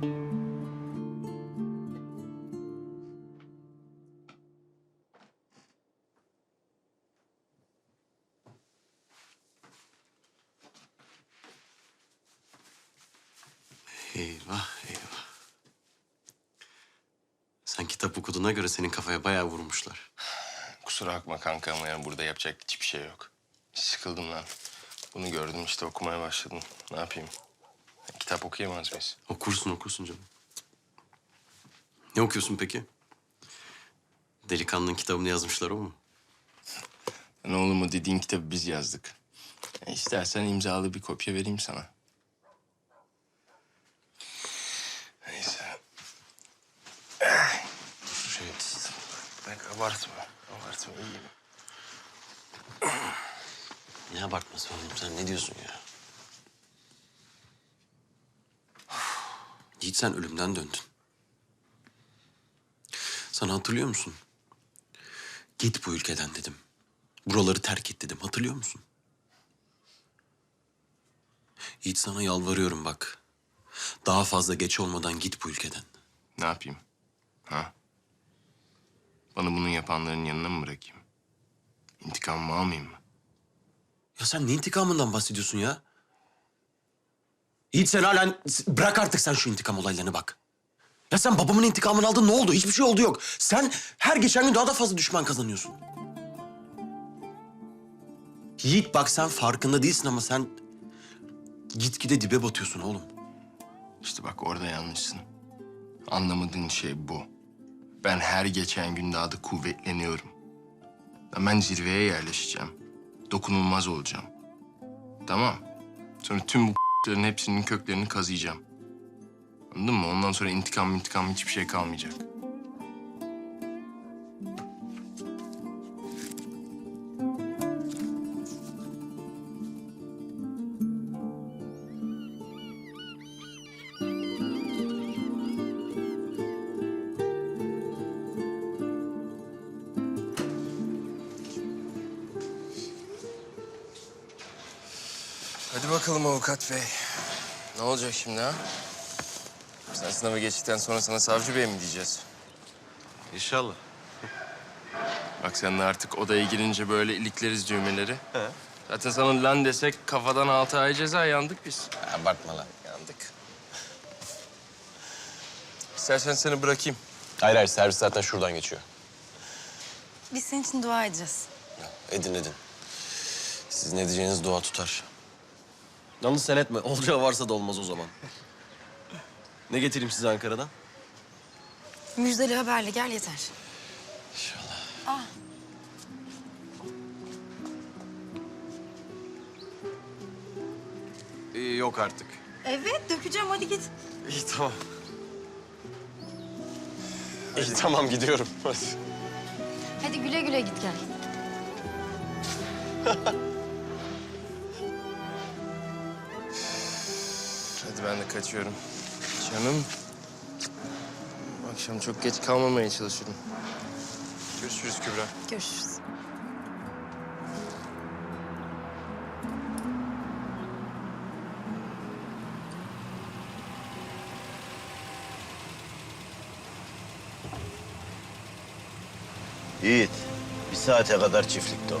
Eyvah eyvah. Sen kitap okuduğuna göre senin kafaya bayağı vurmuşlar. Kusura bakma kanka ama yani burada yapacak hiçbir şey yok. Sıkıldım lan. Bunu gördüm işte okumaya başladım. Ne yapayım? Kitap okuyamaz mıyız? Okursun okursun canım. Ne okuyorsun peki? Delikanlının kitabını yazmışlar o mu? Ne oğlum o dediğin kitabı biz yazdık. E, istersen imzalı bir kopya vereyim sana. Neyse. Şöyle. Bak abartma. Abartma iyiyim. Ne abartması oğlum sen ne diyorsun ya? Yiğit sen ölümden döndün. Sana hatırlıyor musun? Git bu ülkeden dedim. Buraları terk et dedim. Hatırlıyor musun? Yiğit sana yalvarıyorum bak. Daha fazla geç olmadan git bu ülkeden. Ne yapayım? Ha? Bana bunu yapanların yanına mı bırakayım? İntikamımı almayayım mı? Ya sen ne intikamından bahsediyorsun ya? Yiğit sen halen... Bırak artık sen şu intikam olaylarını bak. Ya sen babamın intikamını aldın ne oldu? Hiçbir şey oldu yok. Sen her geçen gün daha da fazla düşman kazanıyorsun. Yiğit bak sen farkında değilsin ama sen... Gitgide dibe batıyorsun oğlum. İşte bak orada yanlışsın. Anlamadığın şey bu. Ben her geçen gün daha da kuvvetleniyorum. Ben zirveye yerleşeceğim. Dokunulmaz olacağım. Tamam. Sonra tüm bu hepsinin köklerini kazıyacağım. Anladın mı? Ondan sonra intikam intikam hiçbir şey kalmayacak. Hadi bakalım avukat bey. Ne olacak şimdi ha? Sen sınavı geçtikten sonra sana savcı bey mi diyeceğiz? İnşallah. Bak sen de artık odaya girince böyle ilikleriz düğmeleri. Zaten sana lan desek kafadan altı ay ceza yandık biz. Abartma lan. Yandık. İstersen seni bırakayım. Hayır hayır servis zaten şuradan geçiyor. Biz senin için dua edeceğiz. Edin edin. Sizin edeceğiniz dua tutar. Yalnız sen etme. Olacağı varsa da olmaz o zaman. ne getireyim size Ankara'dan? Müjdeli haberle gel yeter. İnşallah. Ah. Ee, yok artık. Evet dökeceğim hadi git. İyi tamam. İyi tamam gidiyorum. Hadi. Hadi güle güle git gel. Hadi ben de kaçıyorum. Canım. Akşam çok geç kalmamaya çalışırım. Görüşürüz Kübra. Görüşürüz. Yiğit, bir saate kadar çiftlikte ol.